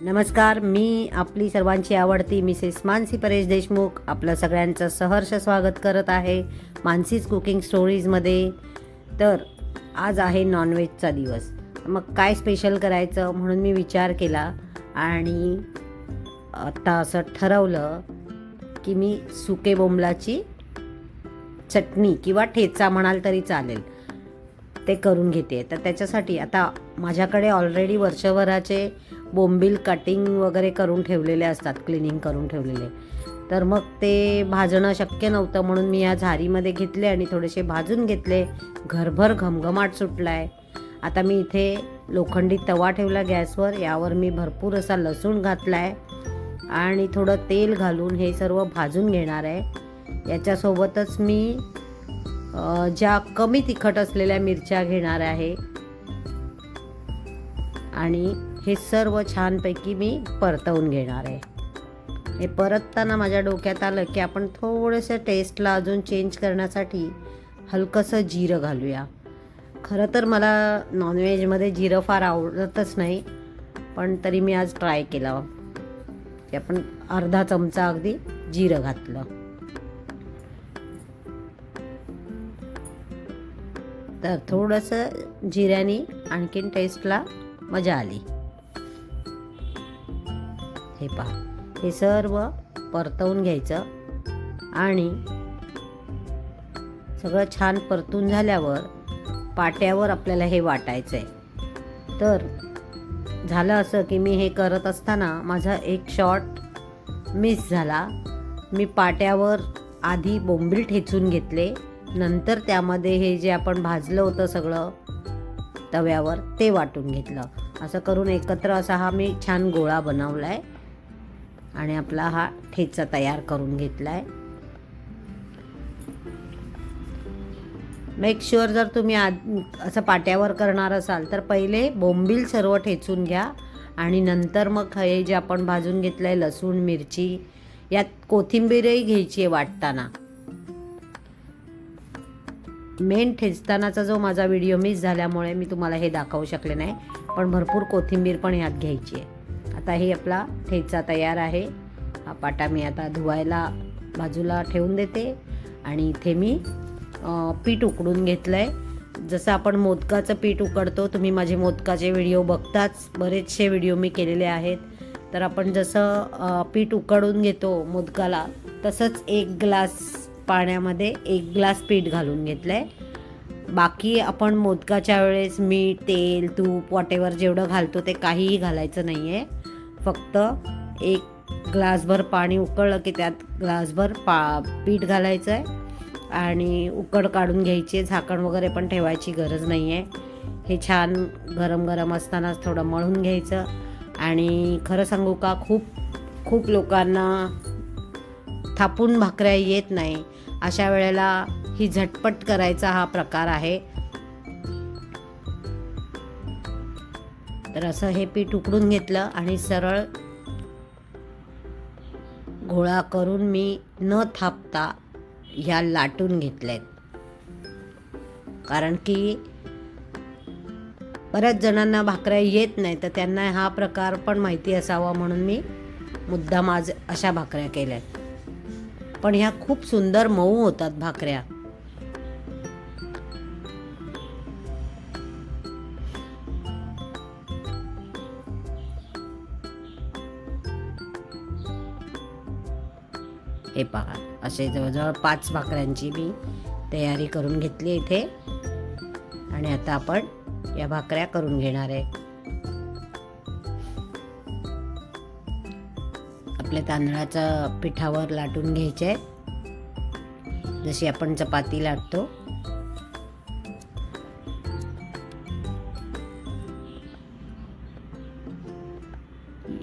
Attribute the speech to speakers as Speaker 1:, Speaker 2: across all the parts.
Speaker 1: नमस्कार मी आपली सर्वांची आवडती मिसेस मानसी परेश देशमुख आपलं सगळ्यांचं सहर्ष स्वागत करत आहे मानसीज कुकिंग स्टोरीजमध्ये. तर आज आहे नॉनव्हेजचा दिवस. मग काय स्पेशल करायचं म्हणून मी विचार केला आणि आत्ता असं ठरवलं की मी सुके बोंबलाची चटणी किंवा ठेचा म्हणाल तरी चालेल ते करून घेते. तर त्याच्यासाठी आता माझ्याकडे ऑलरेडी वर्षभराचे बोंबील कटिंग वगैरे करून ठेवलेले असतात क्लिनिंग करून ठेवलेले. तर मग ते भाजणं शक्य नव्हतं म्हणून मी या झारीमध्ये घेतले आणि थोडेसे भाजून घेतले. घरभर घमघमाट सुटला आहे आता मी इथे लोखंडी तवा ठेवला गॅसवर यावर मी भरपूर असा लसूण घातला आहे आणि थोडं तेल घालून हे सर्व भाजून घेणार आहे. याच्यासोबतच मी ज्या कमी तिखट असलेल्या मिरच्या घेणार आहे. आणि हे सर्व छानपैकी मी परतवून घेणार आहे. हे परतताना माझ्या डोक्यात आलं की आपण थोडंसं टेस्टला अजून चेंज करण्यासाठी हलकंसं जिरं घालूया. खरं तर मला नॉनव्हेजमध्ये जिरं फार आवडतच नाही पण तरी मी आज ट्राय केला. की आपण अर्धा चमचा अगदी जिरं घातलं. तर थोडंसं जिऱ्याने आणखीन टेस्टला मजा आली. हे पहा. हे सर्व परतवून घ्यायचं आणि सगळं छान परतून झाल्यावर पाट्यावर आपल्याला हे वाटायचं आहे तर झालं असं की मी हे करत असताना माझा एक शॉट मिस झाला. मी पाट्यावर आधी बोंबील ठेचून घेतले. नंतर त्यामध्ये हे जे आपण भाजलं होतं सगळं तव्यावर ते वाटून घेतलं. असं करून एकत्र असा हा मी छान गोळा बनवला आहे आणि आपला हा ठेचा तयार करून घेतला आहे मेक शुअर जर तुम्ही आद असं पाट्यावर करणार असाल तर पहिले बोंबील सर्व ठेचून घ्या आणि नंतर मग हे जे आपण भाजून घेतलं आहे लसूण मिरची यात कोथिंबीरही घ्यायची आहे वाटताना. मेन ठेचतानाचा जो माझा व्हिडिओ मिस झाल्यामुळे मी तुम्हाला हे दाखवू शकले नाही पण भरपूर कोथिंबीर पण यात घ्यायची आहे. आताही आपला ठेचा तयार आहे. हा पाटा मी आता धुवायला बाजूला ठेवून देते आणि इथे मी पीठ उकडून घेतलं आहे जसं आपण मोदकाचं पीठ उकडतो तुम्ही माझे मोदकाचे व्हिडिओ बघताच बरेचसे व्हिडिओ मी केलेले आहेत. तर आपण जसं पीठ उकडून घेतो मोदकाला तसंच एक ग्लास पाण्यामध्ये एक ग्लास पीठ घालून घेतलं आहे बाकी आपण मोदकाच्या वेळेस मीठ तेल तूप वॉटेवर जेवढं घालतो ते काहीही घालायचं नाही आहे फक्त एक ग्लासभर पाणी उकळलं की त्यात ग्लासभर पा पीठ घालायचं आहे आणि उकड काढून घ्यायची. झाकण वगैरे पण ठेवायची गरज नाही आहे हे छान गरम गरम असतानाच थोडं मळून घ्यायचं. आणि खरं सांगू का खूप खूप लोकांना थापून भाकऱ्या येत नाही. अशा वेळेला ही झटपट करायचा हा प्रकार आहे. तर असं हे पीठ उकडून घेतलं आणि सरळ गोळा करून मी न थापता ह्या लाटून घेतल्यात. कारण की बऱ्याच जणांना भाकऱ्या येत नाही तर त्यांना हा प्रकार पण माहिती असावा म्हणून मी मुद्दाम आज अशा भाकऱ्या केल्यात. पण ह्या खूप सुंदर मऊ होतात भाकऱ्या. हे पहा असे जवळजवळ पाच भाकऱ्यांची मी तयारी करून घेतली इथे. आणि आता आपण या भाकऱ्या करून घेणार आहे. आपल्या तांदळाच्या पिठावर लाटून घ्यायचे जशी आपण चपाती लाटतो.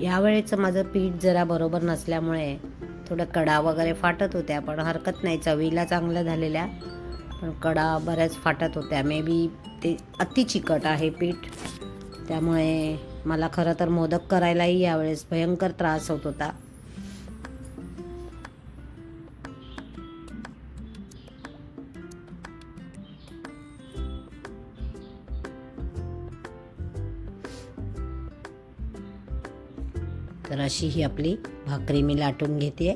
Speaker 1: यावेळेचं माझं पीठ जरा बरोबर नसल्यामुळे थोडं कडा वगैरे फाटत होत्या पण हरकत नाही. चवीला चांगल्या झालेल्या पण कडा बऱ्याच फाटत होत्या. मे बी ते अति चिकट आहे पीठ. त्यामुळे मला खरं तर मोदक करायलाही यावेळेस भयंकर त्रास होत होता. तर अशी ही आपली भाकरी मी लाटून घेते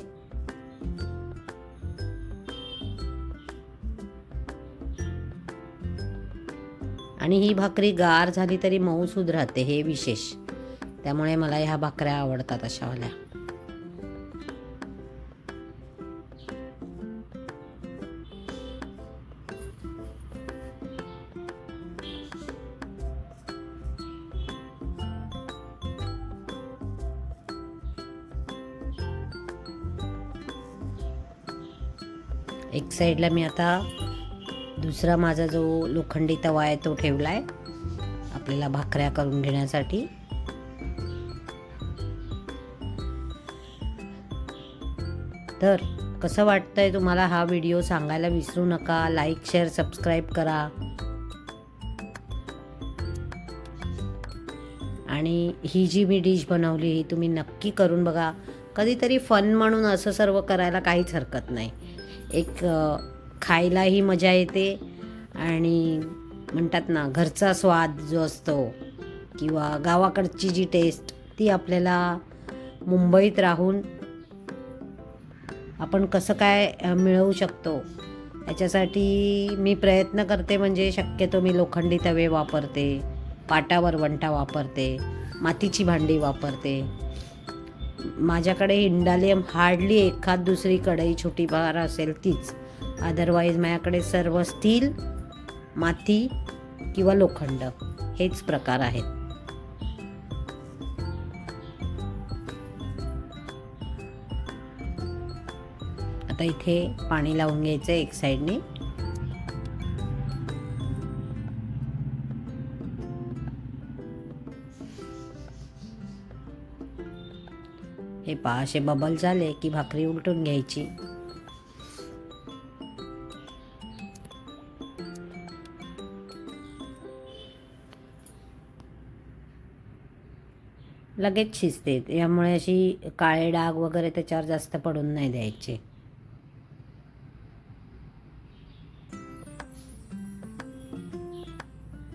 Speaker 1: आणि ही भाकरी गार झाली तरी मऊसूद राहते हे विशेष. त्यामुळे मला ह्या भाकऱ्या आवडतात अशावाल्या एक साईडला मी आता दुसरा माझा जो लोखंडी तवा आहे तो ठेवला आहे आपल्याला भाकऱ्या करून घेण्यासाठी. तर कसं वाटतंय तुम्हाला हा व्हिडिओ सांगायला विसरू नका. लाईक शेअर सबस्क्राईब करा. आणि ही जी मी डिश बनवली ही तुम्ही नक्की करून बघा. कधीतरी फन म्हणून असं सर्व करायला काहीच हरकत नाही. एक खायलाही मजा येते आणि म्हणतात ना घरचा स्वाद जो असतो किंवा गावाकडची जी टेस्ट ती आपल्याला मुंबईत राहून आपण कसं काय मिळवू शकतो याच्यासाठी मी प्रयत्न करते. म्हणजे शक्यतो मी लोखंडी तवे वापरते पाटावर वंटा वापरते मातीची भांडी वापरते. माझ्याकडे इंडालियम हार्डली एखाद दुसरी कढई छोटी फार असेल तीच. अदरवाईज माझ्याकडे सर्व स्टील माती किंवा लोखंड हेच प्रकार आहेत. आता इथे पाणी लावून घ्यायचं एक साईडने हे पहा असे बबल झाले की भाकरी उलटून घ्यायची. लगेच शिजते. यामुळे अशी काळे डाग वगैरे त्याच्यावर जास्त पडून नाही द्यायचे.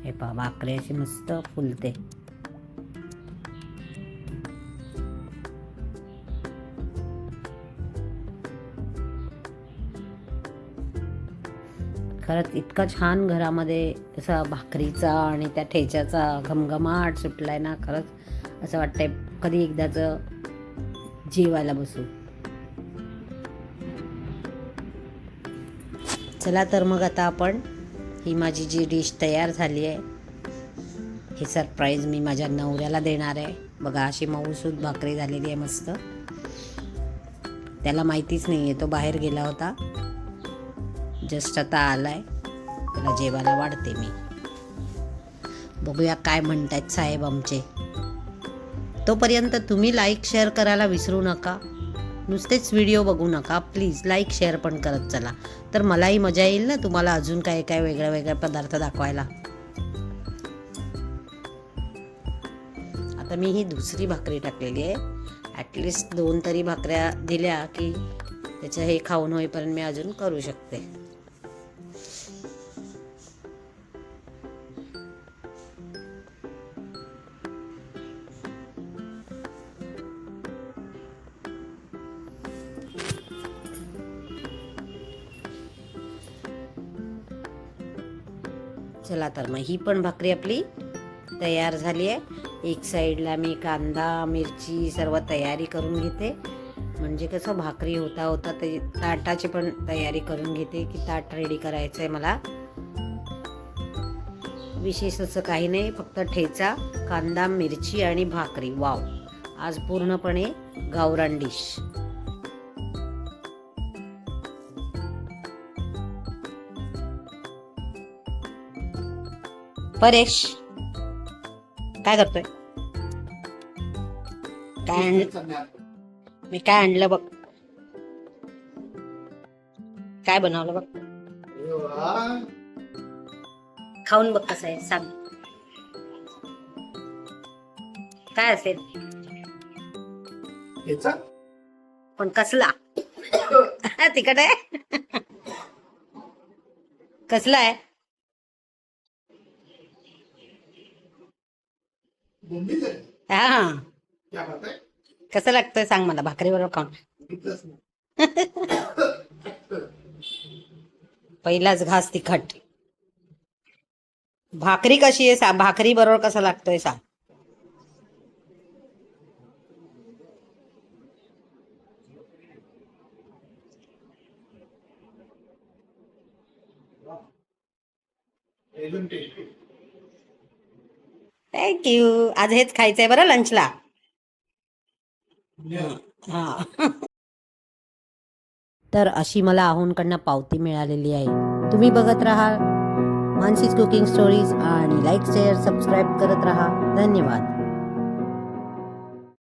Speaker 1: हे पहा भाकरी अशी मस्त फुलते. खरंच इतका छान घरामध्ये असा भाकरीचा आणि त्या ठेच्याचा घमघमाट सुटलाय ना खरंच असं वाटतंय कधी एकदाचं जेवायला बसू. चला तर मग आता आपण ही माझी जी डिश तयार झाली आहे हे सरप्राईज मी माझ्या नवऱ्याला देणार आहे. बघा अशी मऊसूद भाकरी झालेली आहे मस्त. त्याला माहितीच नाही आहे तो बाहेर गेला होता. जस्ट आता आलाय. त्याला जेवायला वाढते मी. बघूया काय म्हणतायत साहेब आमचे. तोपर्यंत तुम्ही लाईक शेअर करायला विसरू नका. नुसतेच व्हिडिओ बघू नका. प्लीज लाईक शेअर पण करत चला. तर मलाही मजा येईल ना तुम्हाला अजून काय काय वेगळ्या वेगळे पदार्थ दाखवायला. आता मी ही दुसरी भाकरी टाकलेली आहे. ॲटलिस्ट दोन तरी भाकऱ्या दिल्या की त्याचं हे खाऊन होईपर्यंत मी अजून करू शकते. चला तर मग ही पण भाकरी आपली तयार झाली आहे. एक साईडला मी कांदा मिरची सर्व तयारी करून घेते. म्हणजे कसं भाकरी होता होता ते ताटाची पण तयारी करून घेते की ताट रेडी करायचं आहे मला. विशेष असं काही नाही फक्त ठेचा कांदा मिरची आणि भाकरी. वाव. आज पूर्णपणे गावरान डिश परेश. काय करतोय? काय आणलं? मी काय आणलं बघ. काय बनवलं बघ? खाऊन बघ कसं आहे सांग. काय असेल? पण कसला? तिकट आहे? कसला आहे?
Speaker 2: है.
Speaker 1: कसं लागतंय सांग मला भाकरीबरोबर खाऊन. पहिलाच घास तिखट. भाकरी कशी आहे सा भाकरी बरोबर कसं लागतंय सांग. थँक्यू आज हेच खायचंय बरं लंचला हा. तर अशी मला आहोंकडनं पावती मिळालेली आहे. तुम्ही बघत राहा मानसीज कुकिंग स्टोरीज आणि लाईक शेअर सबस्क्राईब करत राहा. धन्यवाद.